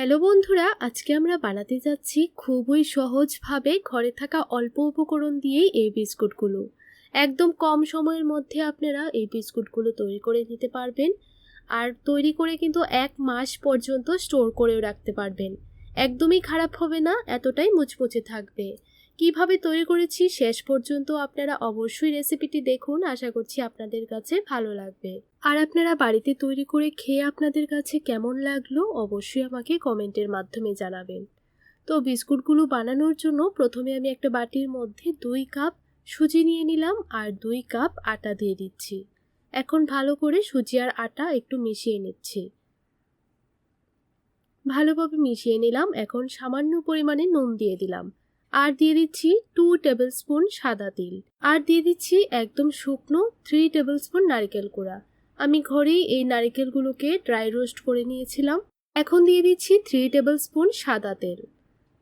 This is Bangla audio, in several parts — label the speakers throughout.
Speaker 1: হ্যালো বন্ধুরা, আজকে আমরা বানাতে যাচ্ছি খুবই সহজভাবে ঘরে থাকা অল্প উপকরণ দিয়েই এই বিস্কুটগুলো। একদম কম সময়ের মধ্যে আপনারা এই বিস্কুটগুলো তৈরি করে নিতে পারবেন। আর তৈরি করে কিন্তু এক মাস পর্যন্ত স্টোর করেও রাখতে পারবেন। একদমই খারাপ হবে না, এতটাই মুচমুচে থাকবে। কীভাবে তৈরি করেছি শেষ পর্যন্ত আপনারা অবশ্যই রেসিপিটি দেখুন। আশা করছি আপনাদের কাছে ভালো লাগবে। আর আপনারা বাড়িতে তৈরি করে খেয়ে আপনাদের কাছে কেমন লাগল অবশ্যই আমাকে কমেন্টের মাধ্যমে জানাবেন। তো বিস্কুটগুলো বানানোর জন্য প্রথমে আমি একটা বাটির মধ্যে দুই কাপ সুজি নিয়ে নিলাম আর দুই কাপ আটা দিয়ে দিচ্ছি। এখন ভালো করে সুজি আর আটা একটু মিশিয়ে নিচ্ছি। ভালোভাবে মিশিয়ে নিলাম। এখন সামান্য পরিমাণে নুন দিয়ে দিলাম। আর দিয়ে দিচ্ছি টু টেবিল স্পুন সাদা তিল। আর দিয়ে দিচ্ছি একদম শুকনো থ্রি টেবিল স্পুন নারকেল কুড়া আমি ঘরেই এই নারকেলগুলোকে ড্রাই রোস্ট করে নিয়েছিলাম। এখন দিয়ে দিচ্ছি থ্রি টেবিল স্পুন সাদা তেল।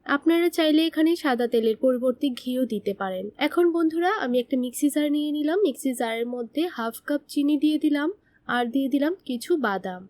Speaker 1: আপনারা চাইলে এখানে সাদা তেলের পরিবর্তে ঘিও দিতে পারেন। এখন বন্ধুরা, আমি একটা মিক্সি জার নিয়ে নিলাম। মিক্সি জারের মধ্যে হাফ কাপ চিনি দিয়ে দিলাম। আর দিয়ে দিলাম কিছু বাদাম।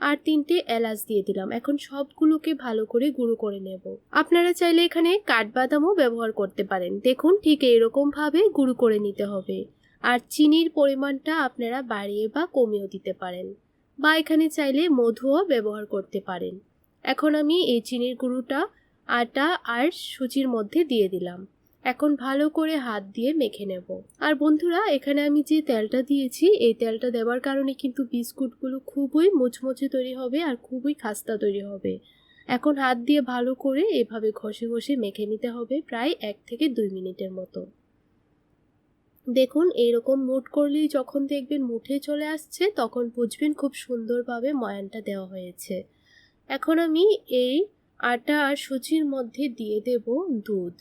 Speaker 1: আর তিনটে এলাচ দিয়ে দিলাম। এখন সবগুলোকে ভালো করে গুঁড়ো করে নেব। আপনারা চাইলে এখানে কাঠবাদামও ব্যবহার করতে পারেন। দেখুন, ঠিক এরকমভাবে গুঁড়ো করে নিতে হবে। আর চিনির পরিমাণটা আপনারা বাড়িয়ে বা কমিয়েও দিতে পারেন। বা এখানে চাইলে মধুও ব্যবহার করতে পারেন। এখন আমি এই চিনির গুঁড়োটা, আটা আর সুজির মধ্যে দিয়ে দিলাম। এখন ভালো করে হাত দিয়ে মেখে নেব। আর বন্ধুরা, এখানে আমি যে তেলটা দিয়েছি, এই তেলটা দেওয়ার কারণে কিন্তু বিস্কুটগুলো খুবই মুচমুচে তৈরি হবে আর খুবই খাস্তা তৈরি হবে। এখন হাত দিয়ে ভালো করে এভাবে ঘষে ঘষে মেখে নিতে হবে প্রায় এক থেকে দুই মিনিটের মতো। দেখুন, এইরকম মুট করলেই যখন দেখবেন মুঠে চলে আসছে, তখন বুঝবেন খুব সুন্দরভাবে ময়ানটা দেওয়া হয়েছে। এখন আমি এই আটা আর সুজির মধ্যে দিয়ে দেব দুধ।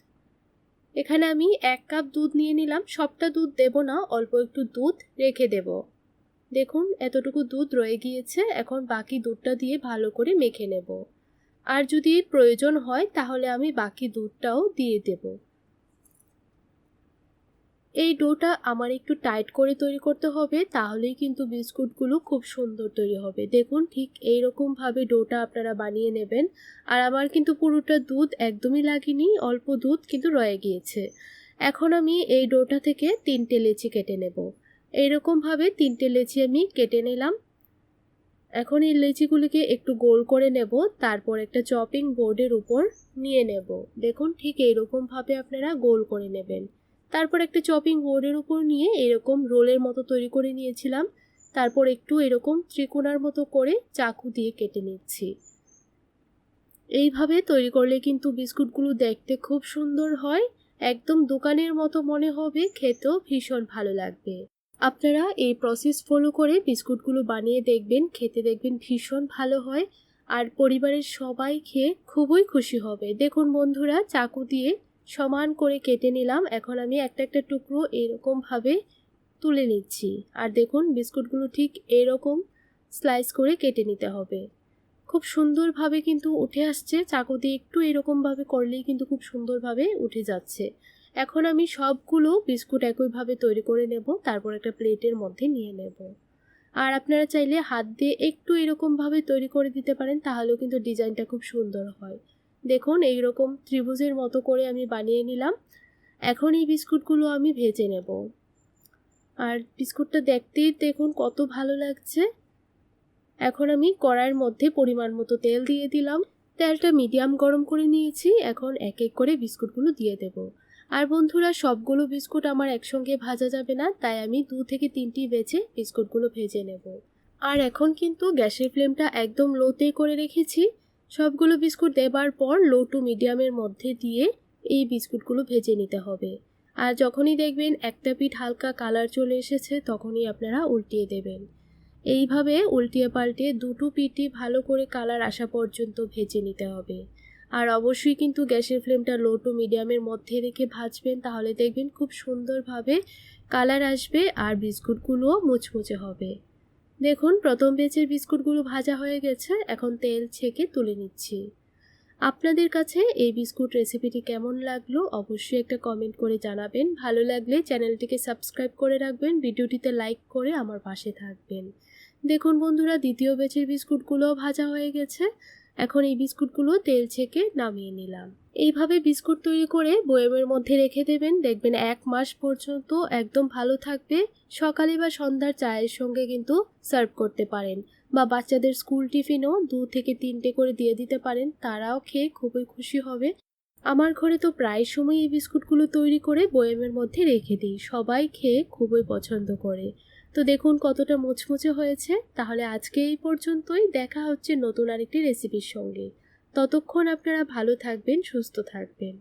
Speaker 1: এখানে আমি এক কাপ দুধ নিয়ে নিলাম। সবটা দুধ দেব না, অল্প একটু দুধ রেখে দেব। দেখুন, এতটুকু দুধ রয়ে গিয়েছে, এখন বাকি দুধটা দিয়ে ভালো করে মেখে নেব। আর যদি প্রয়োজন হয়, তাহলে আমি বাকি দুধটাও দিয়ে দেব। এই ডোটা আমার একটু টাইট করে তৈরি করতে হবে, তাহলেই কিন্তু বিস্কুটগুলো খুব সুন্দর তৈরি হবে। দেখুন, ঠিক এই ভাবে ডোটা আপনারা বানিয়ে নেবেন। আর আমার কিন্তু পুরোটা দুধ একদমই লাগেনি, অল্প দুধ কিন্তু রয়ে গিয়েছে। এখন আমি এই ডোটা থেকে তিনটে লেচি কেটে নেব। এইরকমভাবে তিনটে লেচি আমি কেটে নিলাম। এখন এই লেচিগুলিকে একটু গোল করে নেব, তারপর একটা চপিং বোর্ডের উপর নিয়ে নেব। দেখুন, ঠিক এইরকমভাবে আপনারা গোল করে নেবেন। তারপর একটা চপিং বোর্ডের উপর নিয়ে এরকম রোলের মতো তৈরি করে নিয়েছিলাম। তারপর একটু এরকম ত্রিকোণার মতো করে চাকু দিয়ে কেটে নিচ্ছি। এইভাবে তৈরি করলে কিন্তু বিস্কুটগুলো দেখতে খুব সুন্দর হয়। একদম দোকানের মতো মনে হবে, খেতেও ভীষণ ভালো লাগবে। আপনারা এই প্রসেস ফলো করে বিস্কুটগুলো বানিয়ে দেখবেন, খেতে দেখবেন ভীষণ ভালো হয়। আর পরিবারের সবাই খেয়ে খুবই খুশি হবে। দেখুন বন্ধুরা, চাকু দিয়ে সমান করে কেটে নিলাম। এখন আমি একটা একটা টুকরো এরকমভাবে তুলে নিচ্ছি। আর দেখুন, বিস্কুটগুলো ঠিক এরকম স্লাইস করে কেটে নিতে হবে। খুব সুন্দরভাবে কিন্তু উঠে আসছে। চাকু দিয়ে একটু এরকমভাবে করলেই কিন্তু খুব সুন্দরভাবে উঠে যাচ্ছে। এখন আমি সবগুলো বিস্কুট একইভাবে তৈরি করে নেব। তারপর একটা প্লেটের মধ্যে নিয়ে নেব। আর আপনারা চাইলে হাত দিয়ে একটু এরকমভাবে তৈরি করে দিতে পারেন, তাহলেও কিন্তু ডিজাইনটা খুব সুন্দর হয়। দেখুন এই রকম ত্রিভুজের মতো করে আমি বানিয়ে নিলাম। এখন এই বিস্কুটগুলো আমি ভেজে নেব। আর বিস্কুটটা দেখতেই দেখুন কত ভালো লাগছে। এখন আমি কড়াইয়ের মধ্যে পরিমাণ মতো তেল দিয়ে দিলাম। তেলটা মিডিয়াম গরম করে নিয়েছি। এখন এক এক করে বিস্কুটগুলো দিয়ে দেব। আর বন্ধুরা, সবগুলো বিস্কুট আমার একসঙ্গে ভাজা যাবে না, তাই আমি দু থেকে তিনটি বেছে বিস্কুটগুলো ভেজে নেব। আর এখন কিন্তু গ্যাসের ফ্লেমটা একদম লোতে করে রেখেছি। সবগুলো বিস্কুট দেবার পর লো টু মিডিয়ামের মধ্যে দিয়ে এই বিস্কুটগুলো ভেজে নিতে হবে। আর যখনই দেখবেন একটা পিঠ হালকা কালার চলে এসেছে, তখনই আপনারা উল্টিয়ে দেবেন। এইভাবে উল্টিয়ে পাল্টিয়ে দুটো পিঠই ভালো করে কালার আসা পর্যন্ত ভেজে নিতে হবে। আর অবশ্যই কিন্তু গ্যাসের ফ্লেমটা লো টু মিডিয়ামের মধ্যে রেখে ভাজবেন, তাহলে দেখবেন খুব সুন্দরভাবে কালার আসবে আর বিস্কুটগুলোও মুচমুচে হবে। দেখুন, প্রথম বেচের বিস্কুটগুলো ভাজা হয়ে গেছে, এখন তেল ছেঁকে তুলে নিচ্ছি। আপনাদের কাছে এই বিস্কুট রেসিপিটি কেমন লাগল অবশ্যই একটা কমেন্ট করে জানাবেন। ভালো লাগলে চ্যানেলটিকে সাবস্ক্রাইব করে রাখবেন, ভিডিওটিতে লাইক করে আমার পাশে থাকবেন। দেখুন বন্ধুরা, দ্বিতীয় বেচের বিস্কুটগুলোও ভাজা হয়ে গেছে। এখন এই বিস্কুটগুলো তেল ছেঁকে নামিয়ে নিলাম। এইভাবে বিস্কুট তৈরি করে বয়ামের মধ্যে রেখে দেবেন। দেখবেন এক মাস পর্যন্ত একদম ভালো থাকবে। সকালে বা সন্ধ্যার চায়ের সঙ্গে কিন্তু সার্ভ করতে পারেন বা বাচ্চাদের স্কুল টিফিনও দু থেকে তিনটে করে দিয়ে দিতে পারেন। তারাও খেয়ে খুবই খুশি হবে। আমার ঘরে তো প্রায় সময় এই বিস্কুটগুলো তৈরি করে বয়ামের মধ্যে রেখে দিই। সবাই খেয়ে খুবই পছন্দ করে। তো দেখুন কতটা মুচমুচে হয়েছে। তাহলে আজকে এই পর্যন্তই। দেখা হচ্ছে নতুন আরেকটি রেসিপির সঙ্গে। ততক্ষণ আপনারা ভালো থাকবেন, সুস্থ থাকবেন।